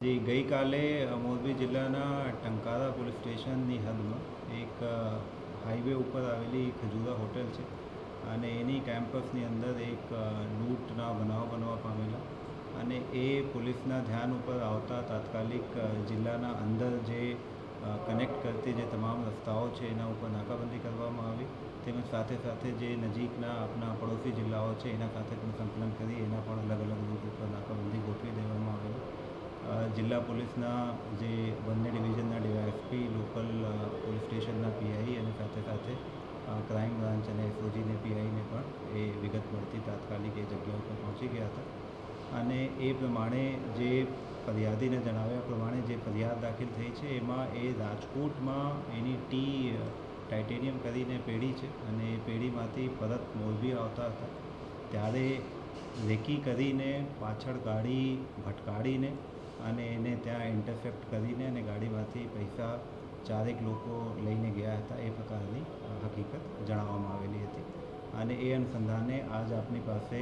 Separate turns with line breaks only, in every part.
જે, ગઈકાલે મોરબી જિલ્લાના ટંકારા પોલીસ સ્ટેશનની હદમાં એક હાઈવે ઉપર આવેલી ખજૂરા હોટેલ છે અને એની કેમ્પસની અંદર એક લૂંટના બનાવ બનવા પામેલા અને એ પોલીસના ધ્યાન ઉપર આવતા તાત્કાલિક જિલ્લાના અંદર જે કનેક્ટ કરતી જે તમામ રસ્તાઓ છે એના ઉપર નાકાબંધી કરવામાં આવી. તેમજ સાથે સાથે જે નજીકના આપણા પડોશી જિલ્લાઓ છે એના સાથે પણ સંકલન કરી એના પણ અલગ અલગ રૂટ ઉપર નાકાબંધી ગોઠવી દેવામાં આવેલી. જિલ્લા પોલીસના જે બંને ડિવિઝનના ડીવાયએસપી, લોકલ પોલીસ સ્ટેશનના પીઆઈ અને સાથે સાથે ક્રાઇમ બ્રાન્ચ અને એસઓજીને પીઆઈને પણ એ વિગત મળતી તાત્કાલિક એ જગ્યા ઉપર પહોંચી ગયા હતા. અને એ પ્રમાણે જે ફરિયાદીને જણાવ્યા પ્રમાણે જે ફરિયાદ દાખલ થઈ છે, એમાં એ રાજકોટમાં એની ટી ટાઇટેનિયમ કરીને પેઢી છે અને એ પેઢીમાંથી પરત મોરબી આવતા હતા. ત્યારે રેકી કરીને પાછળ ગાડી ભટકાડીને અને એને ત્યાં ઇન્ટરસેપ્ટ કરીને અને ગાડીમાંથી પૈસા ચારેક લોકો લઈને ગયા હતા એ પ્રકારની હકીકત જણાવવામાં આવેલી હતી. અને એ અનુસંધાને આજ આપની પાસે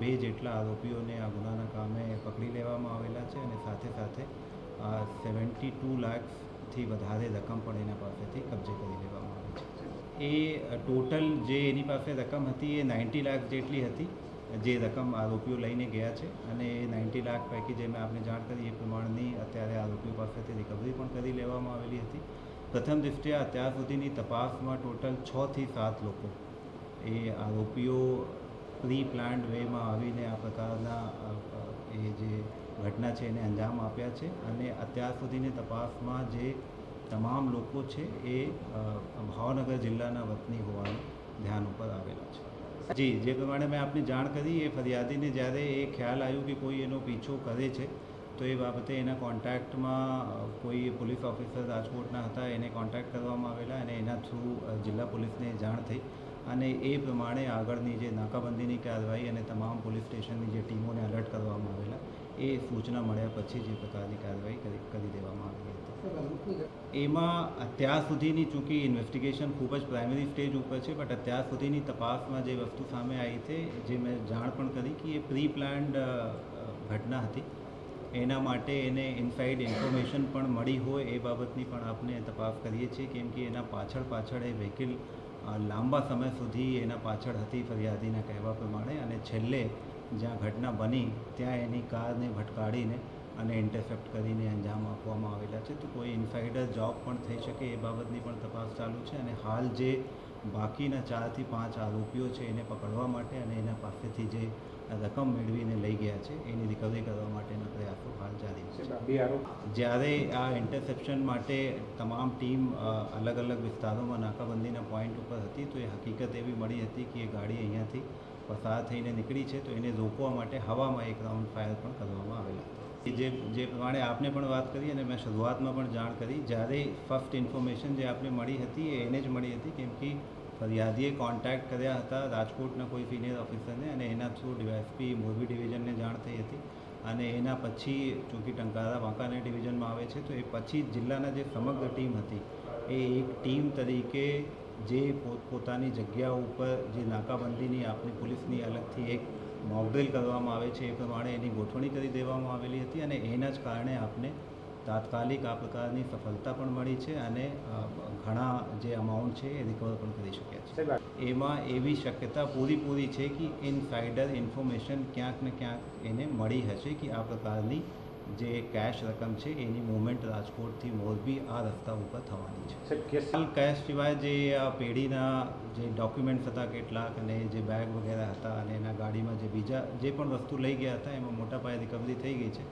બે જેટલા આરોપીઓને આ ગુનાના કામે પકડી લેવામાં આવેલા છે અને સાથે સાથે સેવન્ટી ટુ લાખથી વધારે રકમ પણ એના પાસેથી કબજે કરી લેવામાં આવી છે. એ ટોટલ જે એની પાસે રકમ હતી એ નાઇન્ટી લાખ જેટલી હતી. જે રકમ આરોપીઓ લઈને ગયા છે અને એ નાઇન્ટી લાખ પૈકી જે મેં આપને જાણ કરી એ પ્રમાણની અત્યારે આરોપીઓ પાસેથી રિકવરી પણ કરી લેવામાં આવેલી હતી. પ્રથમ દૃષ્ટિએ અત્યાર સુધીની તપાસમાં ટોટલ છથી સાત લોકો એ આરોપીઓ પ્રી પ્લાન્ડ વેમાં આવીને આ પ્રકારના એ જે ઘટના છે એને અંજામ આપ્યા છે અને અત્યાર સુધીની તપાસમાં જે તમામ લોકો છે એ ભાવનગર જિલ્લાના વતની હોવાનું ધ્યાન ઉપર આવેલા છે. જી, જે પ્રમાણે મેં આપને જાણ કરી, એ ફરિયાદીને જ્યારે એ ખ્યાલ આવ્યો કે કોઈ એનો પીછો કરે છે, તો એ બાબતે એના કોન્ટેક્ટમાં કોઈ પોલીસ ઓફિસર રાજકોટના હતા, એને કોન્ટેક્ટ કરવામાં આવેલા અને એના થ્રુ જિલ્લા પોલીસને જાણ થઈ. અને એ પ્રમાણે આગળની જે નાકાબંધીની કાર્યવાહી અને તમામ પોલીસ સ્ટેશનની જે ટીમોને અલર્ટ કરવામાં આવેલા એ સૂચના મળ્યા પછી જે પ્રકારની કાર્યવાહી કરી કરી દેવામાં આવી હતી. એમાં અત્યાર સુધીની ચૂંકી ઇન્વેસ્ટિગેશન ખૂબ જ પ્રાઇમરી સ્ટેજ ઉપર છે બટ અત્યાર સુધીની તપાસમાં જે વસ્તુ સામે આવી છે જે મેં જાણ પણ કરી કે એ પ્રી પ્લાન્ડ ઘટના હતી. એના માટે એને ઇનસાઇડ ઇન્ફોર્મેશન પણ મળી હોય એ બાબતની પણ આપણે તપાસ કરીએ છીએ કેમ કે એના પાછળ પાછળ એ વ્હીકલ લાંબા સમય સુધી એના પાછળ હતી ફરિયાદીના કહેવા પ્રમાણે અને છેલ્લે જ્યાં ઘટના બની ત્યાં એની કારને ભટકાડીને અને ઇન્ટરસેપ્ટ કરીને અંજામ આપવામાં આવેલા છે. તો કોઈ ઇનસાઇડર જોબ પણ થઈ શકે એ બાબતની પણ તપાસ ચાલુ છે અને હાલ જે બાકીના ચારથી પાંચ આરોપીઓ છે એને પકડવા માટે અને એના પાસેથી જે રકમ મેળવીને લઈ ગયા છે એની રિકવરી કરવા માટેના પ્રયાસો હાલ જારી છે. જ્યારે આ ઇન્ટરસેપ્શન માટે તમામ ટીમ અલગ અલગ વિસ્તારોમાં નાકાબંધીના પોઈન્ટ ઉપર હતી તો એ હકીકત એવી મળી હતી કે એ ગાડી અહીંયાથી પસાર થઈને નીકળી છે તો એને રોકવા માટે હવામાં એક રાઉન્ડ ફાયર પણ કરવામાં આવેલા જે જે પ્રમાણે આપને પણ વાત કરી અને મેં શરૂઆતમાં પણ જાણ કરી જ્યારે ફર્સ્ટ ઇન્ફોર્મેશન જે આપને મળી હતી એને જ મળી હતી કેમ કે ફરિયાદીએ કોન્ટેક્ટ કર્યા હતા. રાજકોટના કોઈ સિનિયર ઓફિસરને અને એના થ્રુ ડીવાયએસપી મોરબી ડિવિઝનને જાણ થઈ હતી. અને એના પછી ચૂંકી ટંકારા વાંકાનેર ડિવિઝનમાં આવે છે. તો એ પછી જિલ્લાના જે સમગ્ર ટીમ હતી, એ એક ટીમ તરીકે જે પોતપોતાની જગ્યા ઉપર જે નાકાબંધીની આપણી પોલીસની અલગથી એક મોકડ્રીલ કરવામાં આવે છે. એ પ્રમાણે એની ગોઠવણી કરી દેવામાં આવેલી હતી અને એના જ કારણે આપને તાત્કાલિક આ પ્રકારની સફળતા પણ મળી છે અને ઘણા જે અમાઉન્ટ છે એ રિકવર પણ કરી શક્યા છે. એમાં એવી શક્યતા પૂરીપૂરી છે કે ઇનસાઇડર ઇન્ફોર્મેશન ક્યાંક ને ક્યાંક એને મળી હશે કે આ પ્રકારની જે કેશ રકમ છે એની મુવમેન્ટ રાજકોટથી મોરબી આ રસ્તા ઉપર થવાની છે. કેશ સિવાય જે આ પેઢીના જે ડોક્યુમેન્ટ્સ હતા કેટલાક અને જે બેગ વગેરે હતા અને એના ગાડીમાં જે બીજા જે પણ વસ્તુ લઈ ગયા હતા એમાં મોટા પાયે રિકવરી થઈ ગઈ છે.